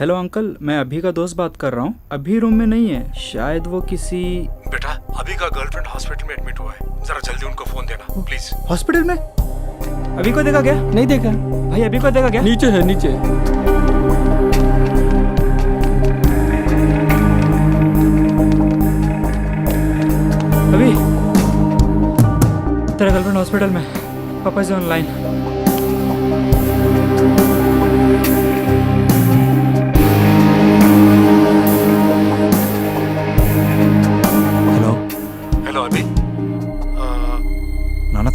Hello uncle मैं अभी का दोस्त बात कर रहा हूँ। अभी रूम में नहीं है। शायद वो किसी बेटा अभी का गर्लफ्रेंड हॉस्पिटल में एडमिट हुआ है। जरा जल्दी उनको फ़ोन देना प्लीज़ हॉस्पिटल में? अभी को देखा क्या? नहीं देखा। भाई अभी को देखा क्या? नीचे है नीचे। अभी। तेरा गर्लफ्रेंड हॉस्पिटल में पापा से ऑनलाइन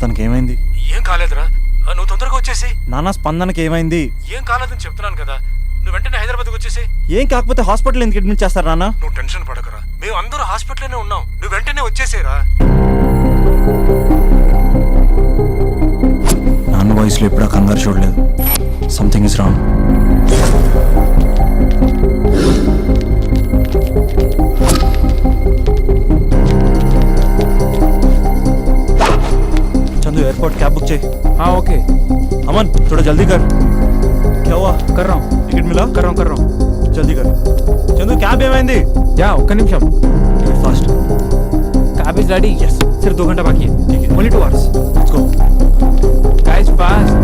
తనకి ఏమైంది ఏం కాలేదురా. నువ్వు తొందరగా వచ్చేసి. నాన్న స్పందనకి ఏమైంది ఏం కాలేదని చెప్తున్నాను కదా. నువ్వు వెంటనే హైదరాబాద్కి వచ్చేసి. ఏం కాకపోతే హాస్పిటల్ ఎందుకు అడ్మిట్ చేస్తారు నాన్న? నువ్వు టెన్షన్ పడకరా. మేము అందరూ హాస్పిటల్లోనే ఉన్నాం. నువ్వు వెంటనే వచ్చేసేరా. నాన్న వాయిస్లో ఎప్పుడా కంగారు చూడలేదు. సంథింగ్ ఇస్ రాంగ్ अमन थोड़ा जल्दी कर क्या हुआ कर रहा हूँ टिकट मिला कर रहा हूँ कर रहा हूँ जल्दी कर चंदू कैब ఏమైంది యా ఒక్క నిమిషం fast cab is ready yes सिर्फ दो घंटा बाकी है ठीक है। Only two hours let's go guys fast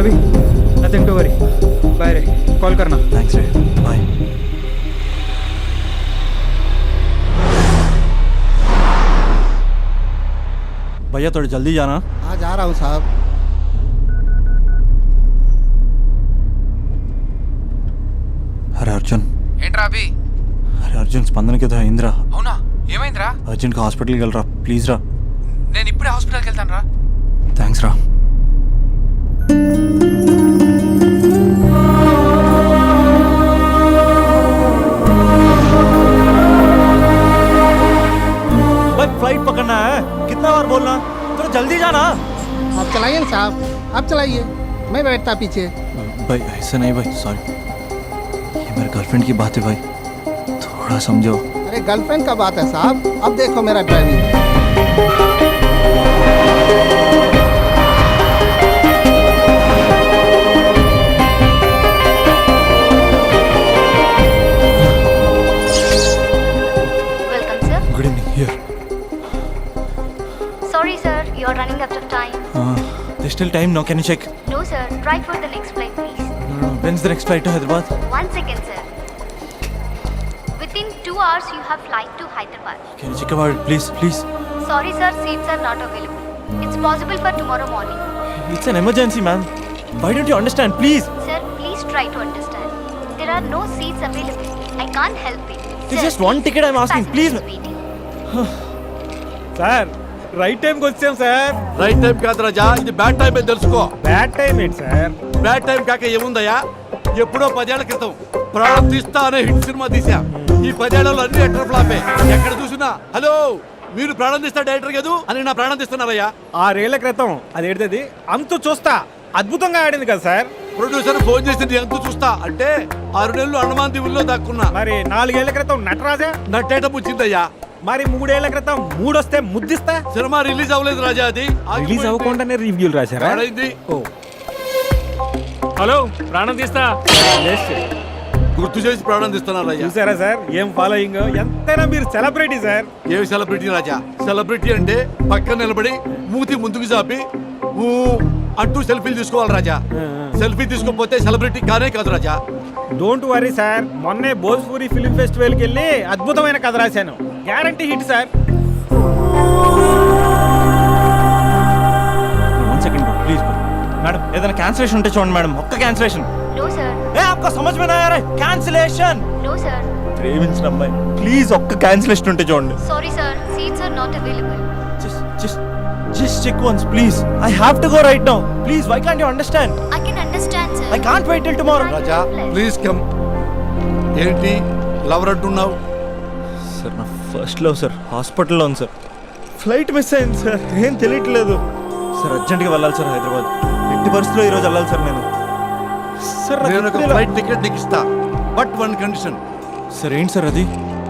अभी नथिंग टू वरी बाय रे कॉल करना थैंक्स रे बाय भैया थोड़ा जल्दी जाना हाँ जा रहा हूँ साहब अरे अर्जुन ఏంట్రా అభి అరే అర్జున్ స్పందనకి ఏదో అయిందిరా అవునా ఏమైందిరా అర్జున్కి హాస్పిటల్కి వెళ్ళరా ప్లీజ్ రా నేను ఇప్పుడే హాస్పిటల్కి వెళ్తాను రా థ్యాంక్స్ రా जल्दी जाना। आप चलाइए ना साहब। आप चलाइए। मैं बैठता पीछे। भाई ऐसे नहीं भाई सॉरी ये मेरे गर्लफ्रेंड की बात है भाई। थोड़ा समझो अरे गर्लफ्रेंड का बात है साहब। अब देखो मेरा driving running out of time. Ah, there's still time now can you check No, sir. Try for the next flight, please. Ah, when's the next flight to hyderabad One second, sir. Within two hours, you have flight to Hyderabad. can you check about it please please Sorry, sir, seats are not available. It's possible for tomorrow morning. it's an emergency man why don't you understand please Sir, please try to understand. There are no seats available. I can't help it. It's Sir, just one ticket I'm asking, please. waiting. Right టైంకి వచ్చాం sir. Right time కాదు రాజా ఇది bad time అని తెలుసుకో. Bad time ఏంటి sir? Bad time కాక ఏముందయ్యా? ఎప్పుడో పదేళ్ళ క్రితం ప్రాణం తీస్తా అనే హిట్ సినిమా తీసా ఈ పదేళ్ళలో అన్ని ఎటర్ ఫ్లాపే. ఎక్కడ చూసినా హలో మీరు ప్రాణం తీస్తా డైరెక్టర్ కదూ అని నా ప్రాణం తీస్తున్నారయ్యా. ఆరేళ్ళ క్రితం అదేంటిది? అంతు చూస్తా. అద్భుతంగా ఆడింది కదా సార్. ప్రొడ్యూసర్ ఫోన్ చేసి నీ ఎంత చూస్తా? అంటే ఆరు నెలలు అండమాన్ దీవుల్లో దాక్కున్నా. మరి నాలుగేళ్ళ క్రితం నటరాజా? నట్టేట ముచ్చిందయ్యా మరి మూడేళ్ళ క్రితం మూడొస్తే ముద్దిస్తా? సినిమా రిలీజ్ అవ్వలేదు రాజా అది. రిలీజ్ అవ్వకుండానే రివ్యూలు రాశారా. ఓ. హలో ప్రాణం తీస్తా. గుర్తు చేసి ప్రాణం తీస్తున్నారయ్యా చూసారా సార్? ఏం ఫాలోయింగ్? ఎంతైనా మీరు సెలబ్రిటీ సార్. ఏమి సెలబ్రిటీ రాజా? సెలబ్రిటీ అంటే పక్కన నిలబడి మూతి ముందుకు చాపి ఊ అంటూ సెల్ఫీలు తీసుకోవాలి రాజా. సెల్ఫీ తీసుకోకపోతే సెలబ్రిటీ కానే కాదు రాజా. డోంట్ వరీ సార్ మొన్నే భోజ్పూరి ఫిల్మ్ ఫెస్టివల్కి వెళ్ళి అద్భుతమైన కథ రాశాను. Guarantee hit sir please madam ఏదైనా క్యాన్సిలేషన్ ఉంటే చూడండి మేడం ఒక్క క్యాన్సిలేషన్ ఏ ఒక్క సమస్య క్యాన్సిలేషన్ ప్రేమించిన అమ్మాయి. ప్లీజ్ ఒక్క క్యాన్సిలేషన్ ఉంటే చూడండి. Sorry sir seats are not available just check once please I have to go right now please why can't you understand I can understand, sir. I can't wait till tomorrow Raja please come ఏంటి? Lover అంటున్నావు? Sir నా first love sir హాస్పిటల్లో ఉంది sir flight miss అయింది sir ఏం తెలియట్లేదు. Sir అర్జెంట్గా వెళ్ళాలి సార్ హైదరాబాద్. ఎట్టి పరిస్థితిలో ఈరోజు వెళ్ళాలి సార్ నేను. సార్ నాకు నేను ఒక తెలియలా. ఫ్లైట్ టికెట్ నీకు ఇస్తా. But one condition. సార్ ఏంటి సార్ అది?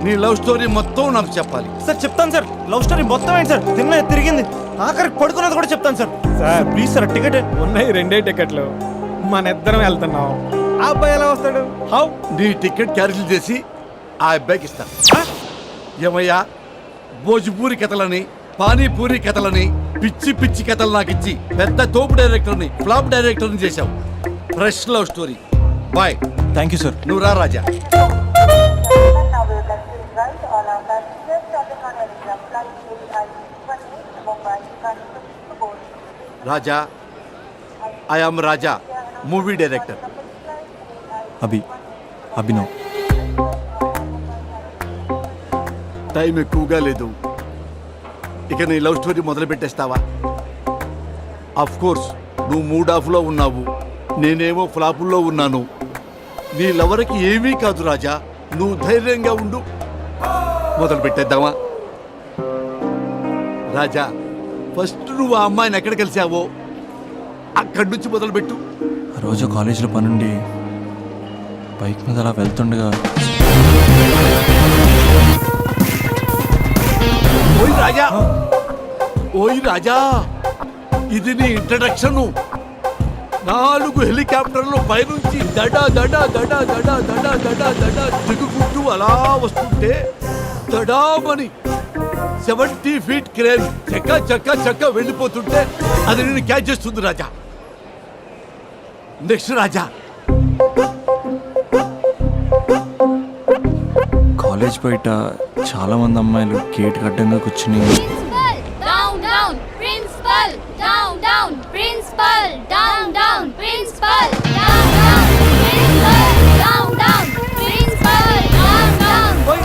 నీ లవ్ స్టోరీ మొత్తం నాకు చెప్పాలి. సార్ చెప్తాను సార్. లవ్ స్టోరీ మొత్తం ఏంటి సార్? తిన్న తిరిగింది. ఆఖరికి పడుకున్నది కూడా చెప్తాను sir. Sir. Please sir ticket. ఉన్నాయి రెండే టికెట్లు. మన ఇద్దరం వెళ్తున్నాం. ఆ అబ్బాయి ఎలా వస్తాడు? హౌ? నీ టికెట్ క్యాన్సిల్ చేసి ఆ అబ్బాయికి ఇస్తా. ఆ? ఏమయ్యా? భోజ్పూరి కథలని పానీపూరి కథలని పిచ్చి పిచ్చి కథలు నాకు ఇచ్చి పెద్ద తోపు డైరెక్టర్ని ఫ్లాప్ డైరెక్టర్ని చేశావు. Fresh love story boy thank you sir నువ్వు రా Raja. Raja. I am Raja movie director Abhi Abhinav. Time ఎక్కువగా లేదు. ఇక నీ లవ్ స్టోరీ మొదలు పెట్టేస్తావా? అఫ్ కోర్స్ నువ్వు మూడ్ ఆఫ్లో ఉన్నావు. నేనేమో ఫ్లాపుల్లో ఉన్నాను. నీ లవర్కి ఏమీ కాదు రాజా. నువ్వు ధైర్యంగా ఉండు. మొదలు పెట్టేద్దామా రాజా ఫస్ట్ నువ్వు ఆ అమ్మాయిని ఎక్కడ కలిసావో అక్కడి నుంచి మొదలుపెట్టు. ఆ రోజు కాలేజీలో పనుండి బైక్ మీద అలా వెళ్తుండగా ఓయ్ రాజా! ఓయ్ రాజా! ఇది నీ ఇంట్రడక్షన్ నాలుగు హెలికాప్టర్లు పైనుంచి దడ దడ దడ దడ దడ దడ దడ దిగుకుంటూ అలా వస్తుంటే దడామని సెవెంటీ ఫీట్ క్రేన్ చక్క చక్క చక్క వెళ్ళిపోతుంటే అది నేను క్యాచ్ చేస్తుంది రాజా. నెక్స్ట్ రాజా. కాలేజ్ బయట చాలా మంది అమ్మాయిలు గేట్ అడ్డంగా కూర్చుని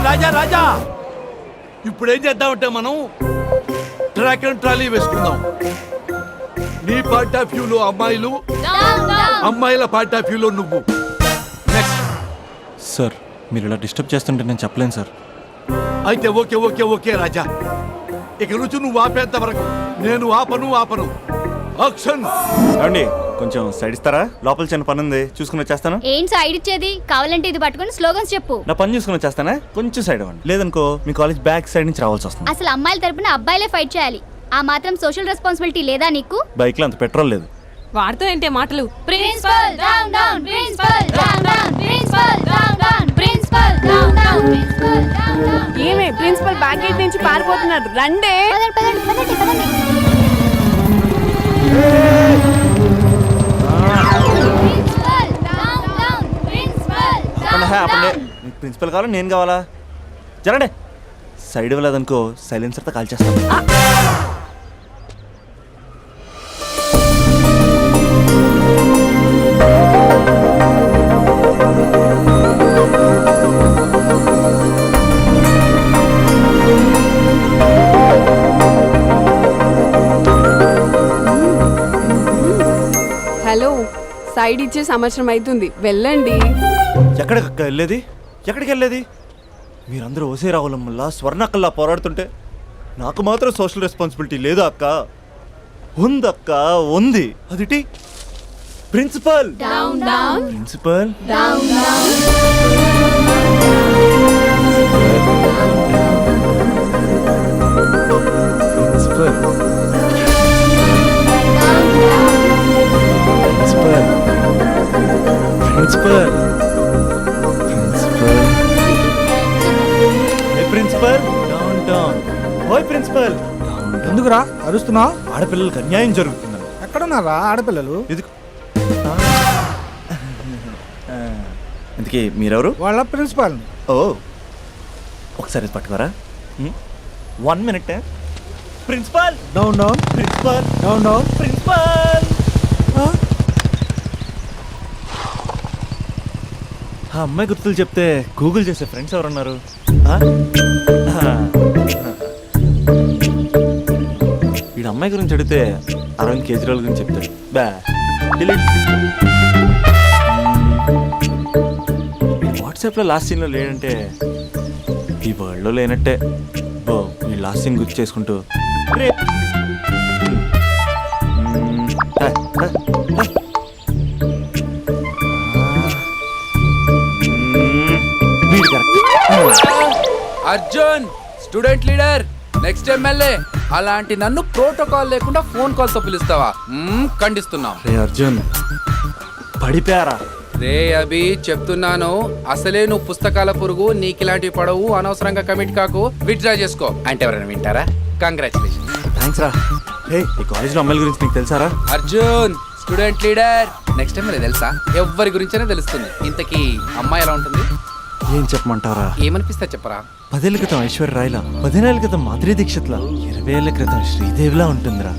రాజా రాజా. ఇప్పుడు ఏం చేద్దామంటే మనం ట్రాక్ అండ్ ట్రాలీ వేసుకుందాం. నీ పార్ట్ ఆఫ్ వ్యూలో అమ్మాయిలు. అమ్మాయిల పార్ట్ ఆఫ్ వ్యూలో నువ్వు. నెక్స్ట్ సార్ మీరు ఇలా డిస్టర్బ్ చేస్తుంటే నేను చెప్పలేను సార్. అయితే ఓకే ఓకే ఓకే రాజా. ఇక నుంచి నువ్వు ఆపేంత వరకు నేను ఆపను ఆపను. ఆక్షన్ ఏమండి? కొంచెం సైడ్ ఇస్తారా? లోపల చిన్న పని ఉంది చూసుకుని వచ్చేస్తాను. ఏంటి సైడ్ ఇచ్చేది? కావాలంటే ఇది పట్టుకొని స్లోగన్స్ చెప్పు. నా పని చూసుకుని వచ్చేస్తానా? కొంచెం సైడ్ అవ్వండి లేదనుకో మీ కాలేజ్ బ్యాక్ సైడ్ నుంచి రావాల్సి వస్తుంది. అసలు అమ్మాయిల తరపున అబ్బాయిలే ఫైట్ చేయాలి. ఆ మాత్రం సోషల్ రెస్పాన్సిబిలిటీ లేదా నీకు? బైక్లో అంత పెట్రోల్ లేదు. వాడుతూ ఏంటే మాటలు? Principal down down principal down down principal down down principal down down principal down down ఏమే ప్రిన్సిపల్ బ్యాక్ గేట్ నుంచి పారిపోతున్నారు. రండే. పదండి పదండి పదండి పదండి. ప్రిన్సిపల్ కావాలా? నేను కావాలా? జరండి. సైడ్ వెళ్ళదనుకో సైలెన్సర్తో కాల్ చేస్తాను. సైడ్ ఇచ్చే సంవత్సరం అవుతుంది వెళ్ళండి. ఎక్కడికి అక్క వెళ్ళేది? ఎక్కడికి వెళ్ళేది? మీరందరూ ఓసే రావులమ్మల్లా స్వర్ణక్కల్లా పోరాడుతుంటే నాకు మాత్రం సోషల్ రెస్పాన్సిబిలిటీ లేదు అక్క? ఉందక్క ఉంది. అదిటి? Principal down down principal down down principal principal. Principal. ఏ ప్రిన్సిపల్. డౌన్ డౌన్ ఓయ్ ప్రిన్సిపల్. ఎందుకురా? అరుస్తున్నావు ఆడపిల్లలకు అన్యాయం జరుగుతుందని ఎక్కడున్నారా ఆడపిల్లలు? ఇది ఇంతకీ మీరెవరు? వాళ్ళ ప్రిన్సిపాల్. ఓ. ఒకసారి ఇది పట్టుకోరా. One minute principal. Down down principal. Down down principal. ఆ అమ్మాయి గుర్తులు చెప్తే గూగుల్ చేసే ఫ్రెండ్స్ ఎవరున్నారు? ఆ? వీడు అమ్మాయి గురించి అడిగితే అరవింద్ కేజ్రీవాల్ గురించి చెప్తాడు. బా డిలీట్. వాట్సాప్లో లాస్ట్ సీన్లో లేడంటే ఈ వరల్డ్లో లేనట్టే. బో ఈ లాస్ట్ సీన్ గుర్తు చేసుకుంటూ. Rape. Arjun student leader next MLA అలాంటి నన్ను ప్రోటోకాల్ లేకుండా ఫోన్ కాల్తో పిలుస్తావా? మ్మ్, ఖండిస్తున్నాం. రే అర్జున్ పడిపోయారా? రే అభి చెప్తున్నాను. అసలే నువ్వు పుస్తకాల పురుగు నీకు ఇలాంటివి పడవు అనవసరంగా కమిట్ కాకు. విత్డ్రా చేసుకో. అంటే ఎవరైనా వింటారా? కంగ్రాచులేషన్ థ్యాంక్స్ రా. ఈ కాలేజ్లో అమ్మాయిల గురించి నీకు తెలుసారా? Arjun student leader next MLA తెలుసా? ఎవరి గురించైనా తెలుస్తుంది. ఇంతకీ అమ్మాయి ఎలా ఉంటుంది? ఏం చెప్పమంటారా ఏమనిపిస్తా చెప్పరా? పదేళ్ళ క్రితం ఐశ్వర్య రాయ్లా పదిహేనేళ్ళ క్రితం మాధురి దీక్షిత్లా ఇరవై ఏళ్ళ క్రితం శ్రీదేవిలా ఉంటుందిరా.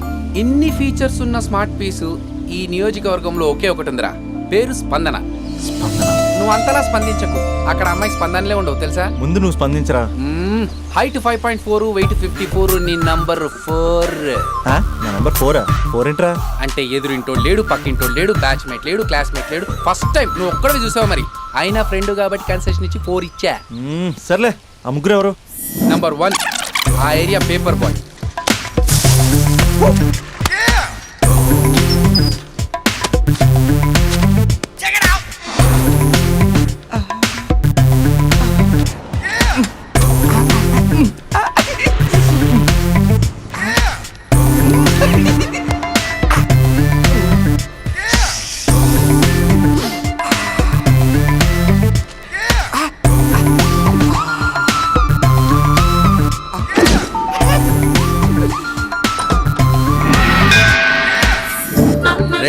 ఇన్ని ఫీచర్స్ ఉన్న స్మార్ట్ పీసు ఈ నియోజకవర్గంలో ఒకే ఒకటి ఉందిరా పేరు స్పందన. స్పందన? నువ్వు అంతలా స్పందించకు. అక్కడ అమ్మాయి స్పందనలే ఉండవు తెలుసా? ముందు నువ్వు స్పందించరా? Height five point four weight fifty four నీ నంబర్ ఫోర్? నా నంబర్ ఫోరా ఫోర్ ఏంట్రా? అంటే ఎదురింటోడు లేడు పక్కింటోడు లేడు బ్యాచ్ మేట్ లేడు క్లాస్మేట్ లేడు. ఫస్ట్ టైం నువ్వు ఒక్కడే చూసావు మరి. అయినా ఫ్రెండ్ కాబట్టి కన్సెషన్ ఇచ్చి ఫోర్ ఇచ్చా? సర్లే. ఆ ముగ్గురు ఎవరు? నంబర్ వన్ ఆ area paper boy.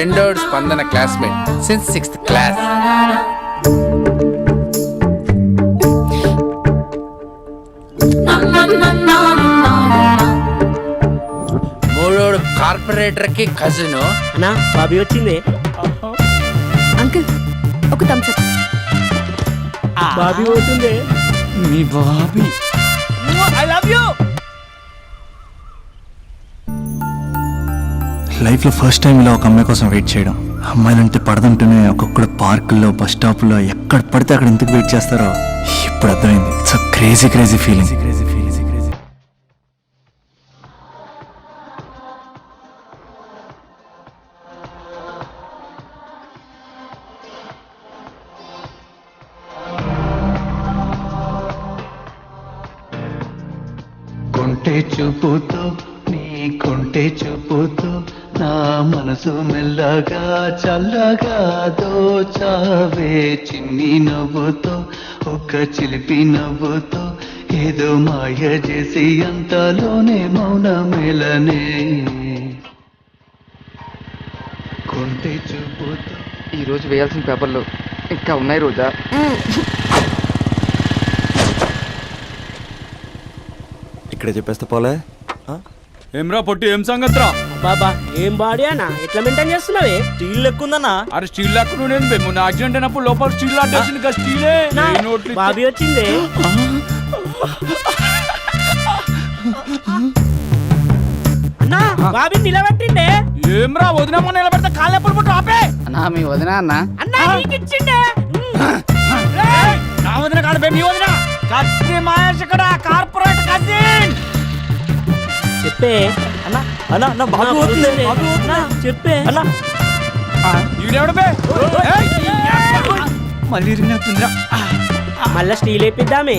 రెండోడ్ Spandana classmate since sixth class మూడోడు కార్పొరేటర్కి కజిన్. అన్నా బాబీ వచ్చింది. అంకుల్ ఒక థమ్స్ అప్ బాబీ పోతుంది మీ బాబీ. ఐ లవ్ యూ లైఫ్లో ఫస్ట్ టైం ఇలా ఒక అమ్మాయి కోసం వెయిట్ చేయడం. అమ్మాయిలంటే పడదంటూనే ఒక్కొక్కడ పార్కుల్లో బస్ స్టాప్లో ఎక్కడ పడితే అక్కడ ఎందుకు వెయిట్ చేస్తారో ఇప్పుడు అర్థమైంది. It's crazy crazy feeling crazy feeling crazy మనసు మెల్లగా చల్లగా దోచావే. చిన్ని నవ్వుతో ఒక చిలిపి నవ్వుతో ఏదో మాయ చేసి అంతలోనే మౌన మేలనే కొంటె చూపుతో. ఈ రోజు వేయాల్సిన పేపర్లు ఇంకా ఉన్నాయి రోజా? ఇక్కడే చెప్పేస్తే పోలే. ఏమ్రా పొట్టి ఏం సంగతిరా? బాబా ఏం బాడీ అన్నా? ఎట్లా మెయింటైన్ చేస్తున్నావే? స్టీల్ ఎక్కుందన్నా అరే స్టీల్ లాక్ నుండి మొన్న యాక్సిడెంట్ అయినప్పుడు లోపల స్టీల్ లాట్టేసింది కదా స్టీలే. నా, బాబీ వచ్చింది. అన్నా బాబీ నిలబెట్టిండే. ఏమ్రా వదినమ్మ నిలబెడితే కాళ్ళు ఎప్పుడు పుట్టు ఆపే. అన్నా మీ వదిన అన్న? అన్నా నీకు ఇచ్చిండే. నా వదిన కాదు మీ వదిన. కత్తి ఇక్కడ కార్పొరేట్ కజిన్. చెప్పే. అన్నా అన్నా అన్న బాబు. అన్నా, చెప్పే. అన్నా. మళ్ళీ ఇరిగినట్టుందిరా. మళ్ళా స్టీల్ వేపిద్దామే.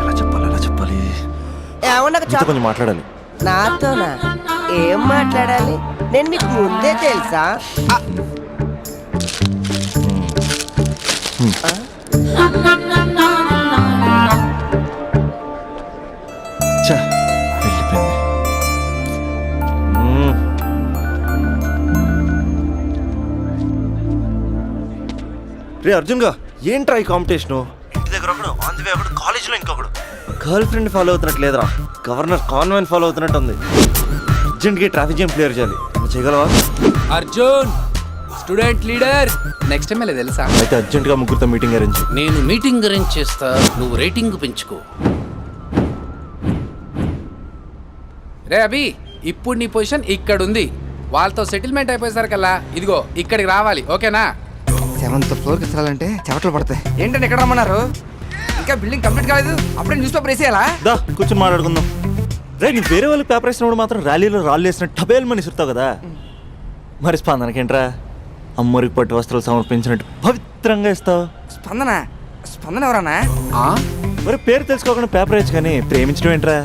ఎలా చెప్పాలి ఎలా చెప్పాలి? కొంచెం మాట్లాడాలి. నాతోనా? ఏం మాట్లాడాలి? నేను మీకు ముందే తెలుసా. రే అర్జున్గా ఏంట్రా ఈ కాంపిటీషన్? ఇంటి దగ్గర ఒకడు ఆన్ ది వే ఒకడు కాలేజీలో ఇంకొకడు. గర్ల్ ఫ్రెండ్ ఫాలో అవుతున్నట్టు లేదురా. గవర్నర్ కాన్వెంట్ ఫాలో అవుతున్నట్టు ఉంది. అర్జెంట్గా ట్రాఫిక్ జామ్ క్లియర్ చేయాలి. నువ్వు చేయగలవా? Arjun student leader. Next time తెలుసా? అయితే అర్జెంట్గా ముగ్గురితో మీటింగ్ అరేంజ్ నేను మీటింగ్ అరేంజ్ చేస్తా నువ్వు రేటింగ్ పెంచుకో. రే అభి ఇప్పుడు నీ పొజిషన్ ఇక్కడ ఉంది వాళ్ళతో సెటిల్మెంట్ అయిపోయేసరికల్లా ఇదిగో ఇక్కడికి రావాలి ఓకేనా? సెవెంత్ ఫ్లోర్కి వెళ్ళాలంటే చెమటలు పడతాయి. ఏంటంటే ఎక్కడ రమ్మన్నారు? ఇంకా బిల్డింగ్ కంప్లీట్ కాలేదు అప్పుడే న్యూస్ పేపర్ వేసేయాలా? దా కూర్చొని మాట్లాడుకుందాం. రే నీ వేరే వాళ్ళకి పేపర్ వేసినప్పుడు మాత్రం ర్యాలీలో రాళ్ళు వేసిన టబేల్ మని ఇస్తావు కదా. మరి స్పందనకేంట్రా? అమ్మరికి పట్టు వస్త్రాలు సమర్పించినట్టు పవిత్రంగా ఇస్తావు స్పందన? స్పందన ఎవరన్నా? ఆ? మరి పేరు తెలుసుకోకుండా పేపర్ వేయచ్చు కానీ ప్రేమించడం ఏంట్రా?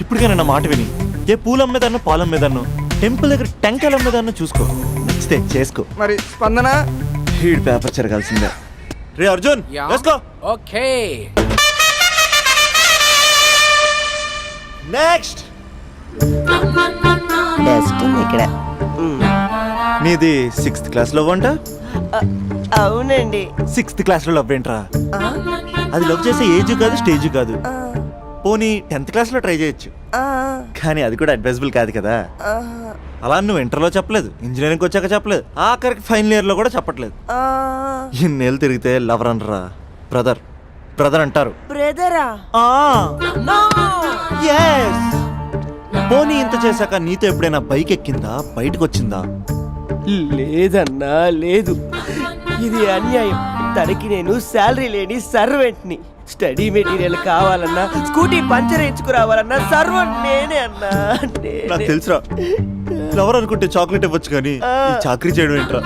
ఇప్పటికైనా నా మాట విని. ఏ పూలు అమ్మేదాన్నో పాలు అమ్మేదాన్నో టెంపుల్ దగ్గర టెంకాయలు అమ్మేదాన్నో చూసుకో. నచ్చితే చేసుకో. మరి స్పందన? హీడ్ పేపర్ చెరగాల్సిందే. రే అర్జున్ ఓకే. నెక్స్ట్ బెస్ట్ ఇక్కడ. నీది సిక్స్త్ క్లాస్లో అంట? అవునండి. సిక్స్త్ క్లాస్లో లవ్ ఏంట్రా? అది లవ్ చేసే ఏజ్ కాదు స్టేజ్ కాదు. పోనీ టెన్త్ క్లాస్లో ట్రై చేయొచ్చు. కానీ అది కూడా అడ్వైజబుల్ కాదు కదా. అలా నువ్వు ఇంటర్లో చెప్పలేదు ఇంజనీరింగ్ వచ్చాక చెప్పలేదు ఆఖరికి ఫైనల్ ఇయర్లో కూడా చెప్పట్లేదు. ఇన్నేళ్ళు తిరిగితే లవర్ అనరా బ్రదర్ బ్రదర్ అంటారు. బ్రదరా. పోనీ ఇంత చేశాక నీతో ఎప్పుడైనా బైక్ ఎక్కిందా? బయటకు వచ్చిందా? లేదన్నా లేదు. ఇది అన్యాయం. తనకి నేను శాలరీ లేని సర్వెంట్ని. స్టడీ మెటీరియల్ కావాలన్నా స్కూటీ పంచర్ వేయించుకురావాలన్నా సర్వెంట్ నేనే అన్నా. నేనే. నాకు తెలుసురా. లవర్ అనుకుంటే చాక్లెట్ ఇవ్వచ్చు కానీ చాకరీ చేయడం ఏంట్రా?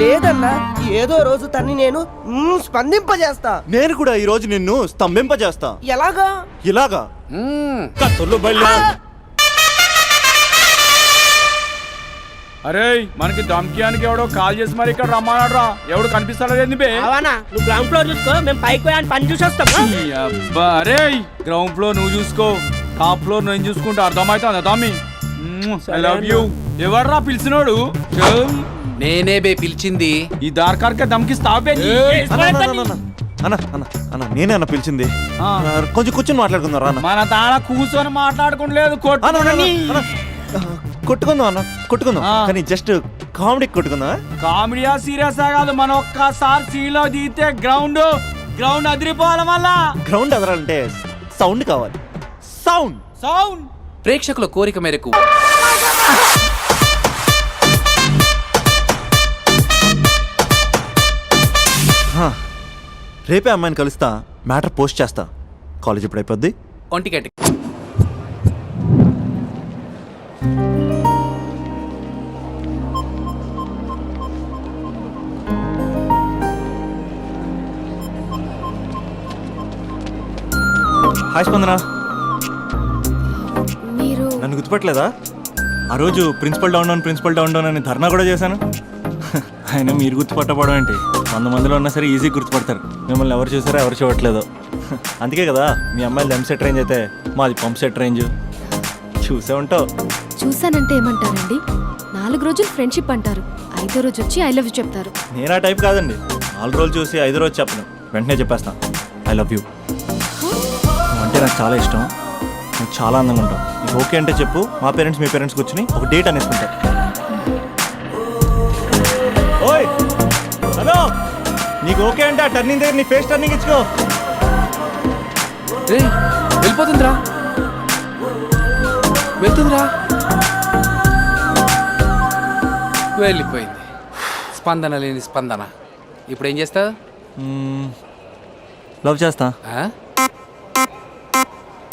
లేదన్నా ఏదో రోజు తన్ని నేను మ్మ్, స్పందింపజేస్తా. నేను కూడా ఈ రోజు నిన్ను స్తంభింపజేస్తా. ఎలాగా? ఇలాగా. కత్తులు అరే మనకి దమ్కియానికి ఎవడో కాల్ చేసి మరి ఇక్కడ రమ్మన్నాడు ఎవడు కనిపిస్తాడో ఏంది బే? అవనా? నువ్వు గ్రౌండ్ ఫ్లోర్ చూసుకో మేము పైకి పని చూసి వస్తాం ఈ అబ్బా అరే గ్రౌండ్ ఫ్లోర్ నువ్వు చూసుకో. టాప్ ఫ్లోర్ నేను చూసుకుంటే అర్థమవుతుంది తమ్మి? ఐ లవ్ యూ ఎవర్రా పిలిచినోడు. నేనే బే పిలిచింది. ఈ దార్కార్కే దమ్కిస్తావు బే. నీ. అన్న, అన్న, అన్న, అన్న. అన్న అన్న అన్న నేనే అన్న పిలిచింది. కొంచెం కూర్చొని మాట్లాడుకుందాం రా అన్న. మన తాన కూర్చొని. ఆ, కొట్టుకుందాం అన్న కొట్టుకుందాం. కానీ జస్ట్ కామెడీకి కొట్టుకుందాం కామెడీయా సీరియస్ కాదు మన ఒక్కసారి సీలో దిగితే గ్రౌండ్ గ్రౌండ్ అదిరిపోవాలి మళ్ళా. గ్రౌండ్ ఎదరాలంటే సౌండ్ కావాలి. సౌండ్. సౌండ్. ప్రేక్షకుల కోరిక మేరకు. రేపే అమ్మాయిని కలుస్తా మ్యాటర్ పోస్ట్ చేస్తా. కాలేజ్ ఎప్పుడు అయిపోద్ది? ఒంటిగంట హాయ్ స్పందన. మీరు నన్ను గుర్తుపట్టలేదా? ఆ రోజు principal down down principal down down అని ధర్నా కూడా చేశాను. ఆయన మీరు గుర్తుపట్టపడం ఏంటి? వంద మందిలో ఉన్నా సరే ఈజీ గుర్తుపడతారు. మిమ్మల్ని ఎవరు చూసారో ఎవరు చూడట్లేదు. అందుకే కదా మీ అమ్మాయిలు ఎం సెట్ రేంజ్ అయితే మాది పంప్ సెట్ రేంజ్. చూసే ఉంటావు. చూసానంటే ఏమంటారండి? నాలుగు రోజులు ఫ్రెండ్షిప్ అంటారు. ఐదో రోజు వచ్చి ఐ లవ్ యూ చెప్తారు. నేను ఆ టైప్ కాదండి. నాలుగు రోజులు చూసి ఐదు రోజు చెప్పను. వెంటనే చెప్పేస్తాను ఐ లవ్ యూ. అంటే నాకు చాలా ఇష్టం. నువ్వు చాలా అందంగా ఉంటావు. నీకు ఓకే అంటే చెప్పు. మా పేరెంట్స్ మీ పేరెంట్స్ కూర్చుని ఒక డేట్ అనేసుకుంటారు. నీకు ఓకే అంటే ఆ టర్నింగ్ దగ్గర నీ ఫేస్ టర్నింగ్ ఇచ్చుకో. ఏయ్, వెళ్ళిపోతుందిరా. వెళ్తుందిరా. వెళ్ళిపోయింది. స్పందన లేని స్పందన. ఇప్పుడు ఏం చేస్తావు లవ్ చేస్తా. ఆ?